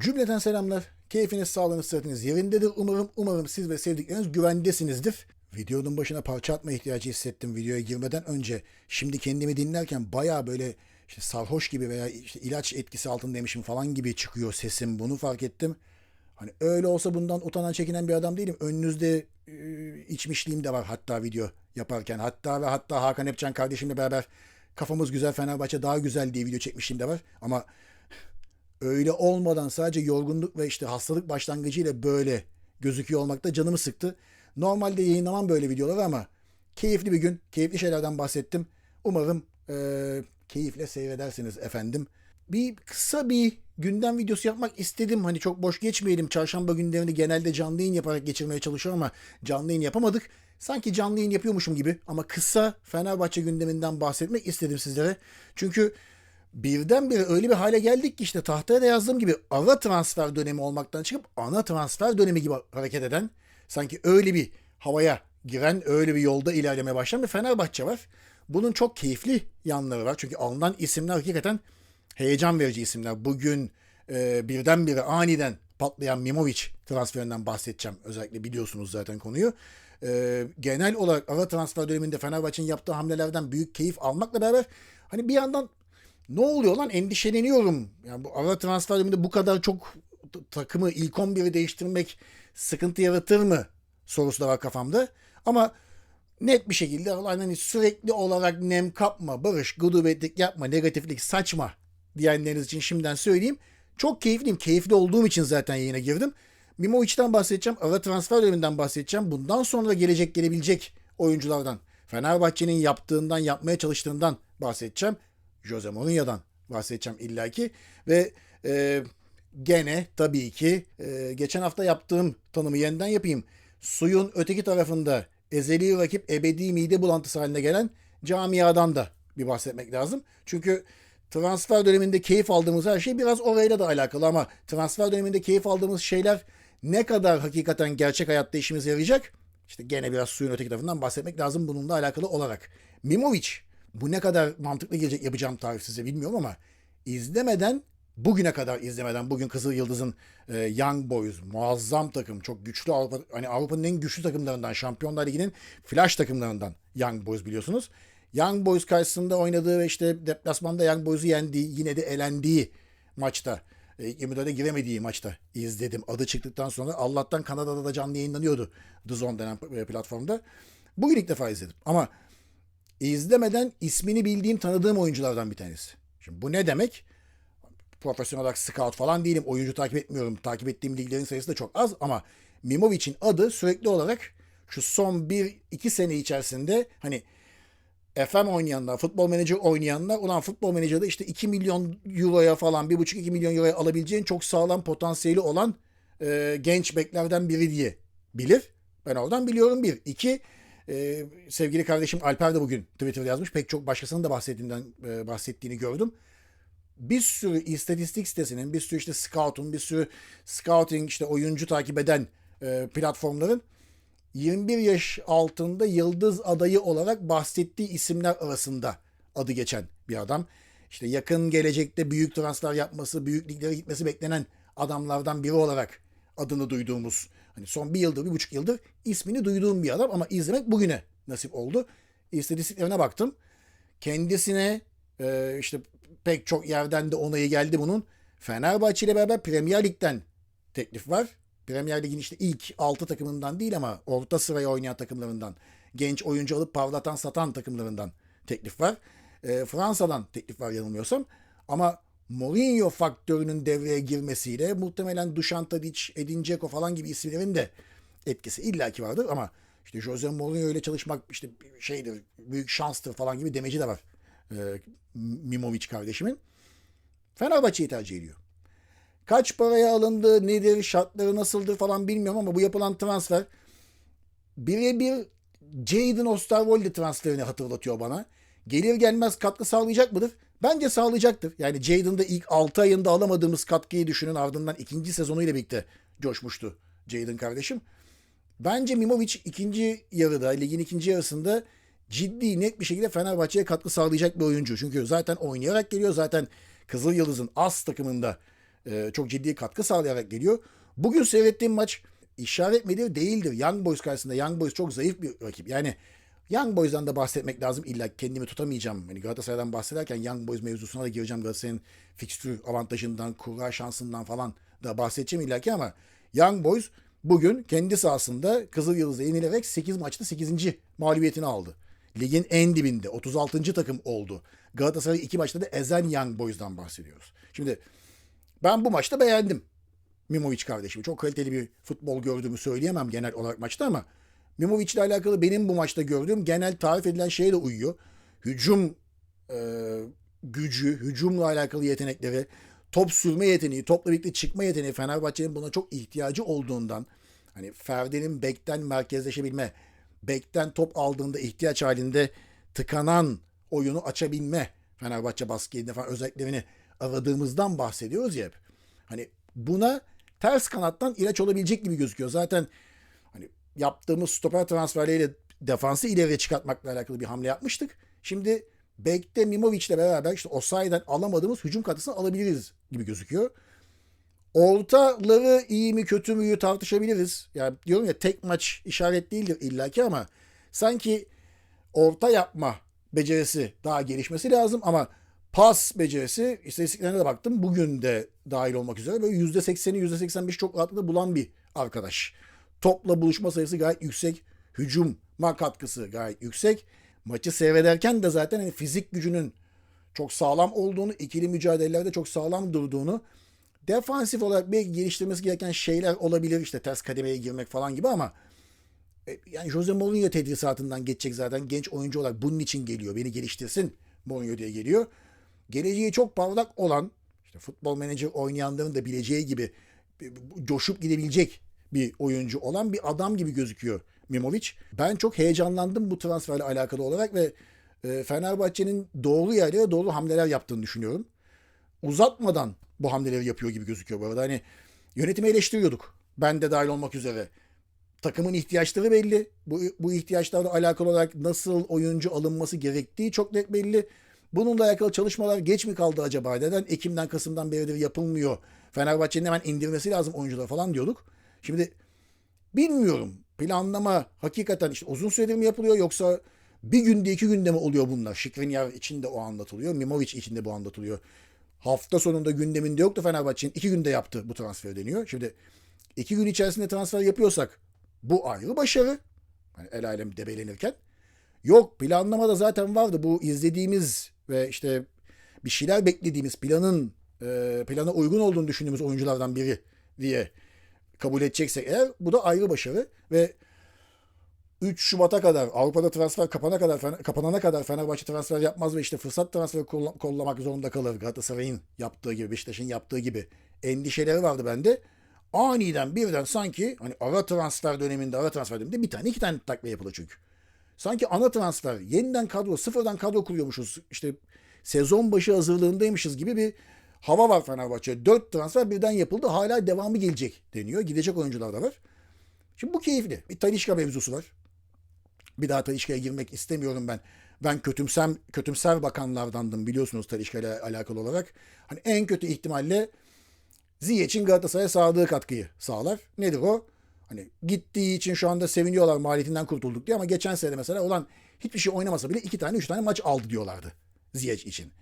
Cümleten selamlar. Keyfiniz, sağlığınız, sıhhatiniz yerindedir. Umarım, umarım siz ve sevdikleriniz güvendesinizdir. Videonun başına parça atma ihtiyacı hissettim videoya girmeden önce. Şimdi kendimi dinlerken baya böyle işte sarhoş gibi veya işte ilaç etkisi altındaymışım falan gibi çıkıyor sesim. Bunu fark ettim. Hani öyle olsa bundan utanan çekinen bir adam değilim. Önünüzde e, içmişliğim de var hatta video yaparken. Hatta ve hatta Hakan Epcan kardeşimle beraber kafamız güzel Fenerbahçe daha güzel diye video çekmişliğim de var. Ama öyle olmadan sadece yorgunluk ve işte hastalık başlangıcıyla böyle gözüküyor olmak da canımı sıktı. Normalde yayınlamam böyle videoları ama keyifli bir gün, keyifli şeylerden bahsettim. Umarım eee, keyifle seyredersiniz efendim. Bir kısa bir gündem videosu yapmak istedim. Hani çok boş geçmeyelim. Çarşamba günlerini genelde canlı yayın yaparak geçirmeye çalışıyorum ama canlı yayın yapamadık. Sanki canlı yayın yapıyormuşum gibi ama kısa Fenerbahçe gündeminden bahsetmek istedim sizlere. Çünkü birdenbire öyle bir hale geldik ki işte tahtaya da yazdığım gibi ara transfer dönemi olmaktan çıkıp ana transfer dönemi gibi hareket eden sanki öyle bir havaya giren öyle bir yolda ilerlemeye başlayan bir Fenerbahçe var. Bunun çok keyifli yanları var. Çünkü alınan isimler hakikaten heyecan verici isimler. Bugün e, birdenbire aniden patlayan Mimovic transferinden bahsedeceğim. Özellikle biliyorsunuz zaten konuyu. E, genel olarak ara transfer döneminde Fenerbahçe'nin yaptığı hamlelerden büyük keyif almakla beraber hani bir yandan ne oluyor lan endişeleniyorum. Yani bu ara transfer döneminde bu kadar çok takımı ilk 11'i değiştirmek sıkıntı yaratır mı sorusu da var kafamda. Ama net bir şekilde hani sürekli olarak nem kapma, barış, gudubetlik yapma, negatiflik saçma diyenleriniz için şimdiden söyleyeyim. Çok keyifliyim. Keyifli olduğum için zaten yayına girdim. Mimovic'den bahsedeceğim. Ara transfer döneminden bahsedeceğim. Bundan sonra gelecek gelebilecek oyunculardan. Fenerbahçe'nin yaptığından, yapmaya çalıştığından bahsedeceğim. Jose Mourinho'dan bahsedeceğim illaki. Ve e, gene tabii ki e, geçen hafta yaptığım tanımı yeniden yapayım. Suyun öteki tarafında ezeli rakip ebedi mide bulantısı haline gelen camiadan da bir bahsetmek lazım. Çünkü transfer döneminde keyif aldığımız her şey biraz orayla da alakalı ama transfer döneminde keyif aldığımız şeyler ne kadar hakikaten gerçek hayatta işimize yarayacak? İşte gene biraz suyun öteki tarafından bahsetmek lazım bununla alakalı olarak. Mimovic bu ne kadar mantıklı gelecek yapacağım tarif size bilmiyorum ama izlemeden bugüne kadar izlemeden bugün Kızıl Yıldız'ın e, Young Boys muazzam takım çok güçlü Avrupa hani Avrupa'nın en güçlü takımlarından Şampiyonlar Ligi'nin flash takımlarından Young Boys biliyorsunuz. Young Boys karşısında oynadığı ve işte deplasmanda Young Boys'u yendiği yine de elendiği maçta e, 24'e giremediği maçta izledim. Adı çıktıktan sonra Allah'tan Kanada'da da canlı yayınlanıyordu The Zone denen e, platformda. Bugün ilk defa izledim ama izlemeden ismini bildiğim tanıdığım oyunculardan bir tanesi. Şimdi bu ne demek? Profesyonel olarak scout falan değilim. Oyuncu takip etmiyorum. Takip ettiğim liglerin sayısı da çok az ama Mimovic'in adı sürekli olarak şu son 1-2 sene içerisinde hani FM oynayanlar, futbol menajer oynayanlar ulan futbol menajerde işte 2 milyon euroya falan 1,5-2 milyon euroya alabileceğin çok sağlam potansiyeli olan e, genç beklerden biri diye bilir. Ben oradan biliyorum bir. İki, e, sevgili kardeşim Alper de bugün Twitter'da yazmış. Pek çok başkasının da bahsettiğinden e, bahsettiğini gördüm. Bir sürü istatistik sitesinin, bir sürü işte scout'un, bir sürü scouting işte oyuncu takip eden e, platformların 21 yaş altında yıldız adayı olarak bahsettiği isimler arasında adı geçen bir adam. İşte yakın gelecekte büyük transfer yapması, büyük liglere gitmesi beklenen adamlardan biri olarak adını duyduğumuz, hani son bir yıldır, bir buçuk yıldır ismini duyduğum bir adam ama izlemek bugüne nasip oldu. İstatistiklerine baktım. Kendisine e, işte pek çok yerden de onayı geldi bunun. Fenerbahçe ile beraber Premier Lig'den teklif var. Premier Lig'in işte ilk 6 takımından değil ama orta sıraya oynayan takımlarından, genç oyuncu alıp parlatan satan takımlarından teklif var. E, Fransa'dan teklif var yanılmıyorsam. Ama Mourinho faktörünün devreye girmesiyle muhtemelen Dušan Tadić, Edin Dzeko falan gibi isimlerin de etkisi illaki vardır ama işte Jose Mourinho ile çalışmak işte şeydir, büyük şanstır falan gibi demeci de var. E, Mimovic kardeşimin. Fenerbahçe'yi tercih ediyor. Kaç paraya alındı, nedir, şartları nasıldır falan bilmiyorum ama bu yapılan transfer birebir Jadon Osterwolde transferini hatırlatıyor bana. Gelir gelmez katkı sağlayacak mıdır? Bence sağlayacaktır. Yani Jadon'da ilk 6 ayında alamadığımız katkıyı düşünün ardından ikinci sezonuyla birlikte coşmuştu Jadon kardeşim. Bence Mimovic ikinci yarıda, ligin ikinci yarısında ciddi net bir şekilde Fenerbahçe'ye katkı sağlayacak bir oyuncu. Çünkü zaten oynayarak geliyor. Zaten Kızıl Yıldız'ın as takımında e, çok ciddi katkı sağlayarak geliyor. Bugün seyrettiğim maç işaret midir değildir. Young Boys karşısında Young Boys çok zayıf bir rakip. Yani Young Boys'dan da bahsetmek lazım. İlla kendimi tutamayacağım. Hani Galatasaray'dan bahsederken Young Boys mevzusuna da gireceğim. Galatasaray'ın fikstür avantajından, kura şansından falan da bahsedeceğim illa ki ama Young Boys bugün kendi sahasında Kızıl Yıldız'a yenilerek 8 maçta 8. mağlubiyetini aldı. Ligin en dibinde 36. takım oldu. Galatasaray iki maçta da ezen Young Boys'dan bahsediyoruz. Şimdi ben bu maçta beğendim. Mimovic kardeşim. Çok kaliteli bir futbol gördüğümü söyleyemem genel olarak maçta ama Mimovic ile alakalı benim bu maçta gördüğüm genel tarif edilen şeye de uyuyor. Hücum e, gücü, hücumla alakalı yetenekleri, top sürme yeteneği, topla birlikte çıkma yeteneği Fenerbahçe'nin buna çok ihtiyacı olduğundan hani Ferdi'nin bekten merkezleşebilme, bekten top aldığında ihtiyaç halinde tıkanan oyunu açabilme Fenerbahçe basketinde falan özelliklerini aradığımızdan bahsediyoruz ya hep. Hani buna ters kanattan ilaç olabilecek gibi gözüküyor. Zaten yaptığımız stoper transferleriyle defansı ileriye çıkartmakla alakalı bir hamle yapmıştık. Şimdi Bek'te Mimovic'le beraber işte Osayi'den alamadığımız hücum katkısını alabiliriz gibi gözüküyor. Ortaları iyi mi kötü müyü tartışabiliriz. Yani diyorum ya tek maç işaret değildir illaki ama sanki orta yapma becerisi daha gelişmesi lazım ama pas becerisi istatistiklerine de baktım. Bugün de dahil olmak üzere böyle %80'i %85 çok rahatlıkla bulan bir arkadaş. Topla buluşma sayısı gayet yüksek. Hücuma katkısı gayet yüksek. Maçı seyrederken de zaten hani fizik gücünün çok sağlam olduğunu, ikili mücadelelerde çok sağlam durduğunu, defansif olarak belki geliştirmesi gereken şeyler olabilir. işte ters kademeye girmek falan gibi ama e, yani Jose Mourinho tedrisatından geçecek zaten genç oyuncu olarak bunun için geliyor. Beni geliştirsin Mourinho diye geliyor. Geleceği çok parlak olan işte futbol menajer oynayanların da bileceği gibi e, coşup gidebilecek bir oyuncu olan bir adam gibi gözüküyor Mimovic. Ben çok heyecanlandım bu transferle alakalı olarak ve e, Fenerbahçe'nin doğru yerlere doğru hamleler yaptığını düşünüyorum. Uzatmadan bu hamleleri yapıyor gibi gözüküyor bu arada. Hani yönetimi eleştiriyorduk. Ben de dahil olmak üzere. Takımın ihtiyaçları belli. Bu, bu ihtiyaçlarla alakalı olarak nasıl oyuncu alınması gerektiği çok net belli. Bununla alakalı çalışmalar geç mi kaldı acaba? Neden Ekim'den Kasım'dan beridir yapılmıyor? Fenerbahçe'nin hemen indirmesi lazım oyuncular falan diyorduk. Şimdi bilmiyorum. Planlama hakikaten işte uzun süredir mi yapılıyor yoksa bir günde iki günde mi oluyor bunlar? Şikrinyar için de o anlatılıyor. Mimovic için de bu anlatılıyor. Hafta sonunda gündeminde yoktu Fenerbahçe'nin. iki günde yaptı bu transfer deniyor. Şimdi iki gün içerisinde transfer yapıyorsak bu ayrı başarı. Hani el alem debelenirken. Yok planlamada zaten vardı. Bu izlediğimiz ve işte bir şeyler beklediğimiz planın plana uygun olduğunu düşündüğümüz oyunculardan biri diye kabul edeceksek eğer bu da ayrı başarı ve 3 Şubat'a kadar Avrupa'da transfer kapana kadar kapanana kadar Fenerbahçe transfer yapmaz ve işte fırsat transferi kollamak zorunda kalır. Galatasaray'ın yaptığı gibi, Beşiktaş'ın yaptığı gibi endişeleri vardı bende. Aniden birden sanki hani ara transfer döneminde ara transfer döneminde bir tane iki tane takviye yapılır çünkü. Sanki ana transfer yeniden kadro sıfırdan kadro kuruyormuşuz. İşte sezon başı hazırlığındaymışız gibi bir hava var Fenerbahçe. Dört transfer birden yapıldı. Hala devamı gelecek deniyor. Gidecek oyuncular da var. Şimdi bu keyifli. Bir Talişka mevzusu var. Bir daha Talişka'ya girmek istemiyorum ben. Ben kötümsem, kötümser bakanlardandım biliyorsunuz Talişka ile alakalı olarak. Hani en kötü ihtimalle Ziyech'in Galatasaray'a sağladığı katkıyı sağlar. Nedir o? Hani gittiği için şu anda seviniyorlar maliyetinden kurtulduk diye ama geçen sene mesela olan hiçbir şey oynamasa bile iki tane üç tane maç aldı diyorlardı Ziyech için.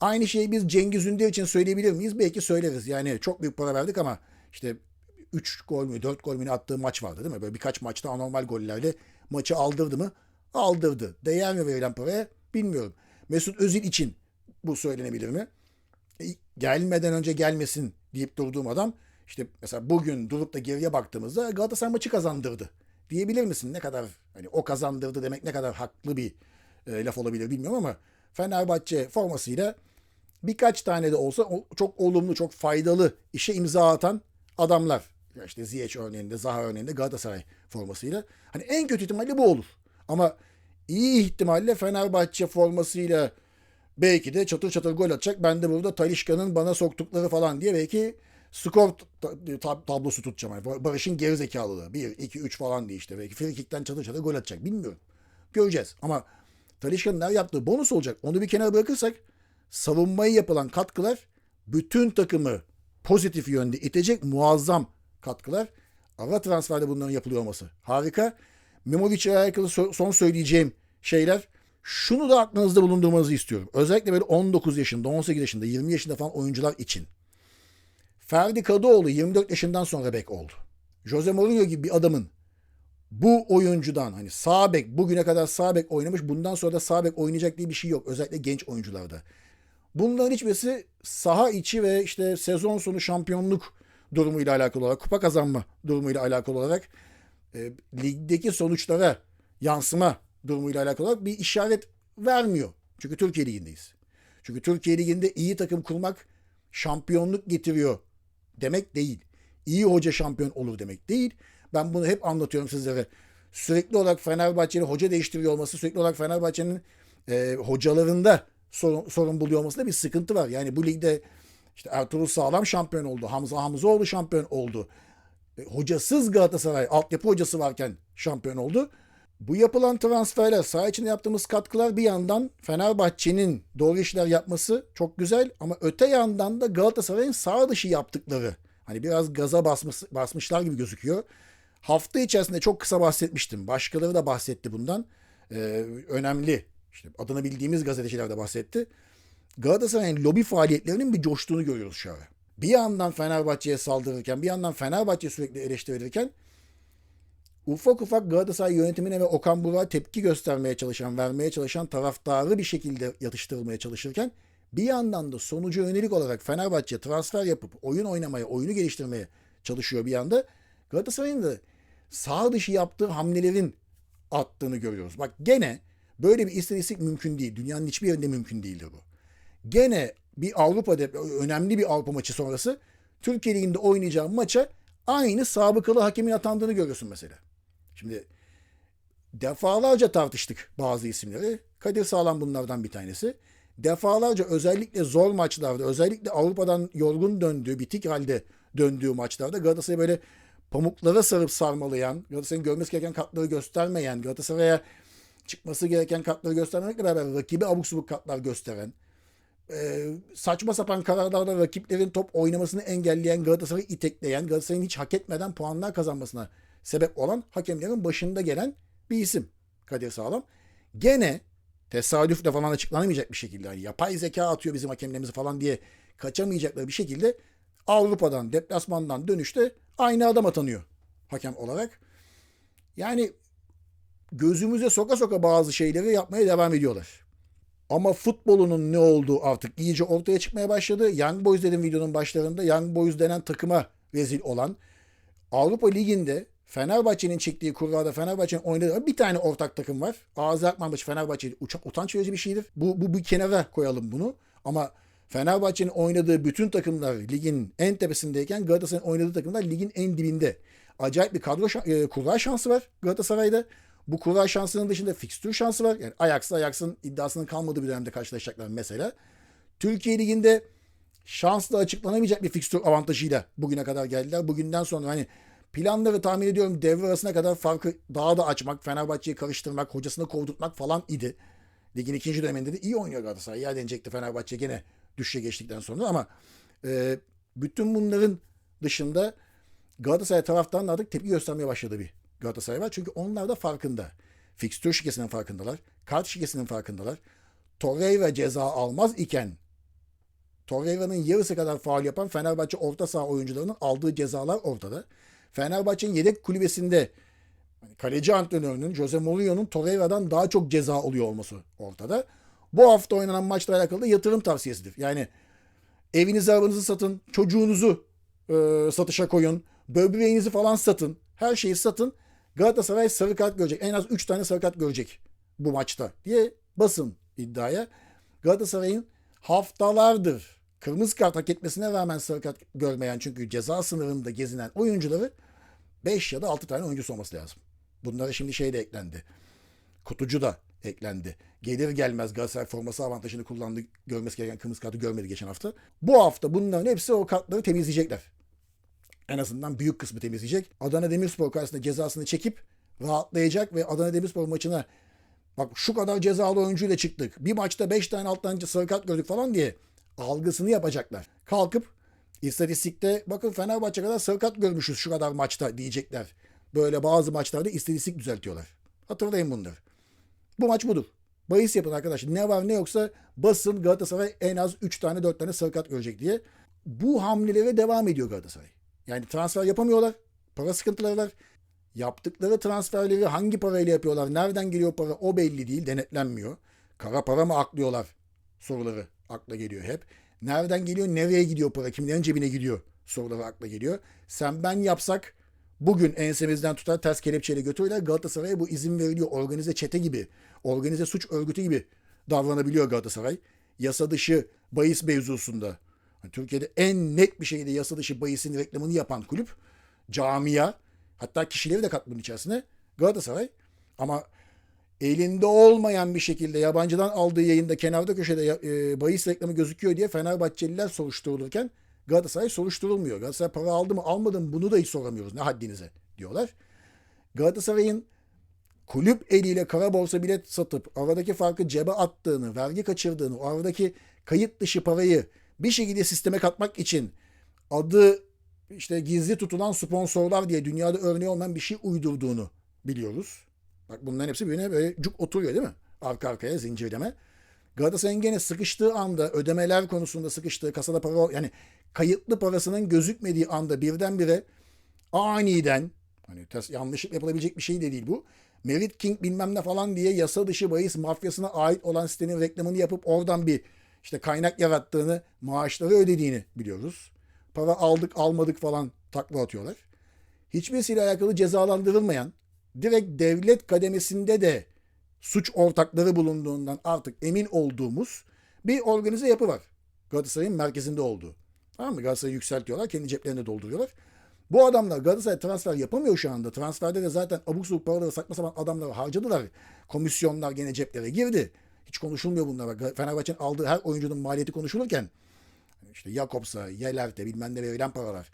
Aynı şeyi biz Cengiz Ünder için söyleyebilir miyiz? Belki söyleriz. Yani çok büyük para verdik ama işte 3 gol mü 4 gol mü attığı maç vardı değil mi? Böyle birkaç maçta anormal gollerle maçı aldırdı mı? Aldırdı. Değer mi verilen paraya? Bilmiyorum. Mesut Özil için bu söylenebilir mi? E, gelmeden önce gelmesin deyip durduğum adam işte mesela bugün durup da geriye baktığımızda Galatasaray maçı kazandırdı. Diyebilir misin? Ne kadar hani o kazandırdı demek ne kadar haklı bir e, laf olabilir bilmiyorum ama Fenerbahçe formasıyla birkaç tane de olsa çok olumlu, çok faydalı işe imza atan adamlar. Ya işte Ziyech örneğinde, Zaha örneğinde Galatasaray formasıyla. Hani en kötü ihtimalle bu olur. Ama iyi ihtimalle Fenerbahçe formasıyla belki de çatır çatır gol atacak. Ben de burada Talişka'nın bana soktukları falan diye belki skor tablosu tutacağım. Yani Barış'ın gerizekalılığı. 1, 2, 3 falan diye işte. Belki frikikten çatır çatır gol atacak. Bilmiyorum. Göreceğiz. Ama Talişka'nın her yaptığı bonus olacak. Onu bir kenara bırakırsak savunmayı yapılan katkılar bütün takımı pozitif yönde itecek muazzam katkılar. Ara transferde bunların yapılıyor olması harika. Mimovic ile alakalı so- son söyleyeceğim şeyler şunu da aklınızda bulundurmanızı istiyorum. Özellikle böyle 19 yaşında, 18 yaşında, 20 yaşında falan oyuncular için. Ferdi Kadıoğlu 24 yaşından sonra bek oldu. Jose Mourinho gibi bir adamın bu oyuncudan hani sağ bek bugüne kadar sağ bek oynamış bundan sonra da sağ bek oynayacak diye bir şey yok. Özellikle genç oyuncularda. Bunların hiçbirisi saha içi ve işte sezon sonu şampiyonluk durumuyla alakalı olarak, kupa kazanma durumuyla alakalı olarak e, ligdeki sonuçlara yansıma durumuyla alakalı olarak bir işaret vermiyor. Çünkü Türkiye Ligi'ndeyiz. Çünkü Türkiye Ligi'nde iyi takım kurmak şampiyonluk getiriyor demek değil. İyi hoca şampiyon olur demek değil. Ben bunu hep anlatıyorum sizlere. Sürekli olarak Fenerbahçe'nin hoca değiştiriyor olması, sürekli olarak Fenerbahçe'nin e, hocalarında sorun, sorun buluyor olmasında bir sıkıntı var. Yani bu ligde işte Ertuğrul Sağlam şampiyon oldu. Hamza Hamzoğlu şampiyon oldu. E, hocasız Galatasaray altyapı hocası varken şampiyon oldu. Bu yapılan transferler, saha içinde yaptığımız katkılar bir yandan Fenerbahçe'nin doğru işler yapması çok güzel ama öte yandan da Galatasaray'ın sağ dışı yaptıkları. Hani biraz gaza basmış, basmışlar gibi gözüküyor. Hafta içerisinde çok kısa bahsetmiştim. Başkaları da bahsetti bundan. Ee, önemli. İşte adını bildiğimiz gazeteciler de bahsetti. Galatasaray'ın lobi faaliyetlerinin bir coştuğunu görüyoruz şu ara. Bir yandan Fenerbahçe'ye saldırırken, bir yandan Fenerbahçe sürekli eleştirilirken ufak ufak Galatasaray yönetimine ve Okan Burak'a tepki göstermeye çalışan, vermeye çalışan taraftarı bir şekilde yatıştırılmaya çalışırken bir yandan da sonucu yönelik olarak Fenerbahçe transfer yapıp oyun oynamaya, oyunu geliştirmeye çalışıyor bir yanda. Galatasaray'ın da sağ dışı yaptığı hamlelerin attığını görüyoruz. Bak gene böyle bir istatistik mümkün değil. Dünyanın hiçbir yerinde mümkün değildir bu. Gene bir Avrupa'da önemli bir Avrupa maçı sonrası Türkiye Ligi'nde oynayacağı maça aynı sabıkalı hakemin atandığını görüyorsun mesela. Şimdi defalarca tartıştık bazı isimleri. Kadir Sağlam bunlardan bir tanesi. Defalarca özellikle zor maçlarda, özellikle Avrupa'dan yorgun döndüğü, bitik halde döndüğü maçlarda Galatasaray'ı böyle pamuklara sarıp sarmalayan, Galatasaray'ın görmesi gereken katları göstermeyen, Galatasaray'a çıkması gereken katları göstermekle beraber rakibi abuk subuk katlar gösteren, e, saçma sapan kararlarda rakiplerin top oynamasını engelleyen, Galatasaray'ı itekleyen, Galatasaray'ın hiç hak etmeden puanlar kazanmasına sebep olan hakemlerin başında gelen bir isim Kadir Sağlam. Gene tesadüfle falan açıklanamayacak bir şekilde hani yapay zeka atıyor bizim hakemlerimizi falan diye kaçamayacakları bir şekilde Avrupa'dan, deplasmandan dönüşte aynı adam atanıyor hakem olarak. Yani gözümüze soka soka bazı şeyleri yapmaya devam ediyorlar. Ama futbolunun ne olduğu artık iyice ortaya çıkmaya başladı. Young Boys dedim videonun başlarında. Young Boys denen takıma rezil olan Avrupa Ligi'nde Fenerbahçe'nin çektiği kurlarda Fenerbahçe'nin oynadığı bir tane ortak takım var. Ağzı Akman maçı Fenerbahçe utanç verici bir şeydir. Bu, bu bir kenara koyalım bunu. Ama Fenerbahçe'nin oynadığı bütün takımlar ligin en tepesindeyken Galatasaray'ın oynadığı takımlar ligin en dibinde. Acayip bir kadro şa- e, kura şansı var Galatasaray'da. Bu kura şansının dışında fikstür şansı var. Yani Ajax'la Ajax'ın iddiasının kalmadığı bir dönemde karşılaşacaklar mesela. Türkiye Ligi'nde şansla açıklanamayacak bir fikstür avantajıyla bugüne kadar geldiler. Bugünden sonra hani planları tahmin ediyorum devre arasına kadar farkı daha da açmak, Fenerbahçe'yi karıştırmak, hocasını kovdurtmak falan idi. Ligin ikinci döneminde de iyi oynuyor Galatasaray. Ya denecekti Fenerbahçe gene düşüşe geçtikten sonra ama e, bütün bunların dışında Galatasaray taraftarının artık tepki göstermeye başladı bir Galatasaray var. Çünkü onlar da farkında. Fikstür şikesinin farkındalar. Kart şikesinin farkındalar. Torreira ceza almaz iken Torreira'nın yarısı kadar faul yapan Fenerbahçe orta saha oyuncularının aldığı cezalar ortada. Fenerbahçe'nin yedek kulübesinde hani kaleci antrenörünün Jose Mourinho'nun Torreira'dan daha çok ceza alıyor olması ortada. Bu hafta oynanan maçla alakalı da yatırım tavsiyesidir. Yani evinizi arabanızı satın, çocuğunuzu e, satışa koyun, böbreğinizi falan satın, her şeyi satın. Galatasaray sarı kart görecek. En az 3 tane sarı kart görecek bu maçta diye basın iddiaya. Galatasaray'ın haftalardır kırmızı kart hak etmesine rağmen sarı kart görmeyen çünkü ceza sınırında gezinen oyuncuları 5 ya da 6 tane oyuncusu olması lazım. Bunlara şimdi şey de eklendi. Kutucu da eklendi. Gelir gelmez Galatasaray forması avantajını kullandı. Görmesi gereken kırmızı kartı görmedi geçen hafta. Bu hafta bunların hepsi o kartları temizleyecekler. En azından büyük kısmı temizleyecek. Adana Demirspor karşısında cezasını çekip rahatlayacak ve Adana Demirspor maçına bak şu kadar cezalı oyuncuyla çıktık. Bir maçta 5 tane alt tane sarı gördük falan diye algısını yapacaklar. Kalkıp İstatistikte bakın Fenerbahçe kadar sarı görmüşüz şu kadar maçta diyecekler. Böyle bazı maçlarda istatistik düzeltiyorlar. Hatırlayın bunları. Bu maç budur. Bahis yapın arkadaşlar. Ne var ne yoksa basın Galatasaray en az 3 tane 4 tane sarı görecek diye. Bu hamlelere devam ediyor Galatasaray. Yani transfer yapamıyorlar. Para sıkıntıları var. Yaptıkları transferleri hangi parayla yapıyorlar? Nereden geliyor para? O belli değil. Denetlenmiyor. Kara para mı aklıyorlar? Soruları akla geliyor hep. Nereden geliyor? Nereye gidiyor para? Kimlerin cebine gidiyor? Soruları akla geliyor. Sen ben yapsak bugün ensemizden tutar ters kelepçeyle götürürler. Galatasaray'a bu izin veriliyor. Organize çete gibi, organize suç örgütü gibi davranabiliyor Galatasaray. Yasa dışı bahis mevzusunda. Hani Türkiye'de en net bir şekilde yasa dışı bahisin reklamını yapan kulüp, camia, hatta kişileri de kat içerisine Galatasaray. Ama elinde olmayan bir şekilde yabancıdan aldığı yayında kenarda köşede e, bahis reklamı gözüküyor diye Fenerbahçeliler soruşturulurken Galatasaray soruşturulmuyor. Galatasaray para aldı mı almadı mı bunu da hiç soramıyoruz. Ne haddinize diyorlar. Galatasaray'ın kulüp eliyle kara borsa bilet satıp aradaki farkı cebe attığını, vergi kaçırdığını, o aradaki kayıt dışı parayı bir şekilde sisteme katmak için adı işte gizli tutulan sponsorlar diye dünyada örneği olmayan bir şey uydurduğunu biliyoruz. Bak bunların hepsi birbirine böyle cuk oturuyor değil mi? Arka arkaya zincirleme. Galatasaray'ın gene sıkıştığı anda ödemeler konusunda sıkıştığı kasada para yani kayıtlı parasının gözükmediği anda birdenbire aniden hani ters, yanlışlık yapılabilecek bir şey de değil bu. Merit King bilmem ne falan diye yasa dışı bahis mafyasına ait olan sitenin reklamını yapıp oradan bir işte kaynak yarattığını, maaşları ödediğini biliyoruz. Para aldık almadık falan takla atıyorlar. Hiçbirisiyle alakalı cezalandırılmayan, direkt devlet kademesinde de suç ortakları bulunduğundan artık emin olduğumuz bir organize yapı var. Galatasaray'ın merkezinde olduğu. Tamam mı? Galatasaray'ı yükseltiyorlar, kendi ceplerine dolduruyorlar. Bu adamlar Galatasaray transfer yapamıyor şu anda. Transferde de zaten abuk sabuk paraları saçma sapan adamları harcadılar. Komisyonlar gene ceplere girdi. Hiç konuşulmuyor bunlar. Fenerbahçe'nin aldığı her oyuncunun maliyeti konuşulurken işte Jakobs'a, Yelert'e bilmem ne verilen paralar.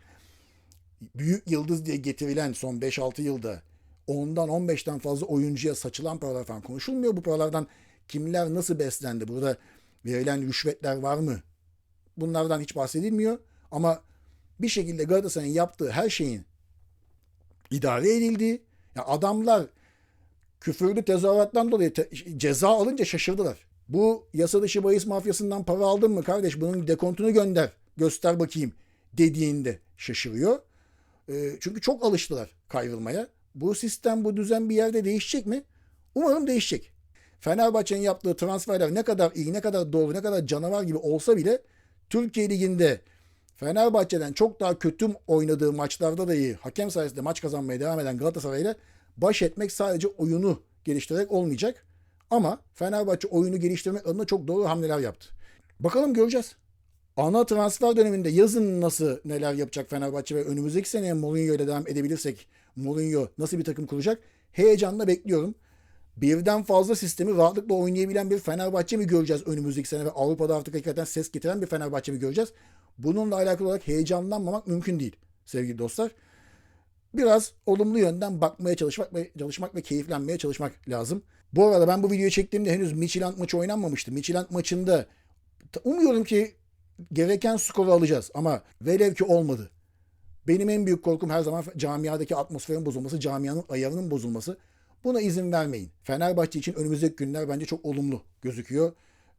Büyük yıldız diye getirilen son 5-6 yılda ondan 15'ten fazla oyuncuya saçılan paralar falan konuşulmuyor. Bu paralardan kimler nasıl beslendi? Burada verilen rüşvetler var mı? Bunlardan hiç bahsedilmiyor. Ama bir şekilde Galatasaray'ın yaptığı her şeyin idare edildiği, ya adamlar küfürlü tezahürattan dolayı te- ceza alınca şaşırdılar. Bu yasa dışı bahis mafyasından para aldın mı kardeş bunun dekontunu gönder göster bakayım dediğinde şaşırıyor. E, çünkü çok alıştılar kayrılmaya. Bu sistem bu düzen bir yerde değişecek mi? Umarım değişecek. Fenerbahçe'nin yaptığı transferler ne kadar iyi ne kadar doğru ne kadar canavar gibi olsa bile Türkiye Ligi'nde Fenerbahçe'den çok daha kötü oynadığı maçlarda da iyi hakem sayesinde maç kazanmaya devam eden Galatasaray'la baş etmek sadece oyunu geliştirerek olmayacak. Ama Fenerbahçe oyunu geliştirmek adına çok doğru hamleler yaptı. Bakalım göreceğiz. Ana transfer döneminde yazın nasıl neler yapacak Fenerbahçe ve önümüzdeki seneye Mourinho ile devam edebilirsek Mourinho nasıl bir takım kuracak? Heyecanla bekliyorum. Birden fazla sistemi rahatlıkla oynayabilen bir Fenerbahçe mi göreceğiz önümüzdeki sene ve Avrupa'da artık hakikaten ses getiren bir Fenerbahçe mi göreceğiz? Bununla alakalı olarak heyecanlanmamak mümkün değil sevgili dostlar. Biraz olumlu yönden bakmaya çalışmak ve çalışmak ve keyiflenmeye çalışmak lazım. Bu arada ben bu videoyu çektiğimde henüz Midtjylland maçı oynanmamıştı. Midtjylland maçında umuyorum ki gereken skoru alacağız ama velev ki olmadı. Benim en büyük korkum her zaman camiadaki atmosferin bozulması, camianın ayarının bozulması. Buna izin vermeyin. Fenerbahçe için önümüzdeki günler bence çok olumlu gözüküyor.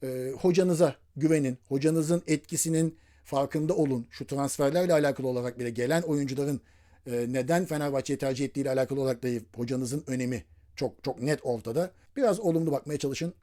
Ee, hocanıza güvenin. Hocanızın etkisinin farkında olun. Şu transferlerle alakalı olarak bile gelen oyuncuların neden Fenerbahçe'yi tercih ettiğiyle alakalı olarak da hocanızın önemi çok çok net ortada. Biraz olumlu bakmaya çalışın.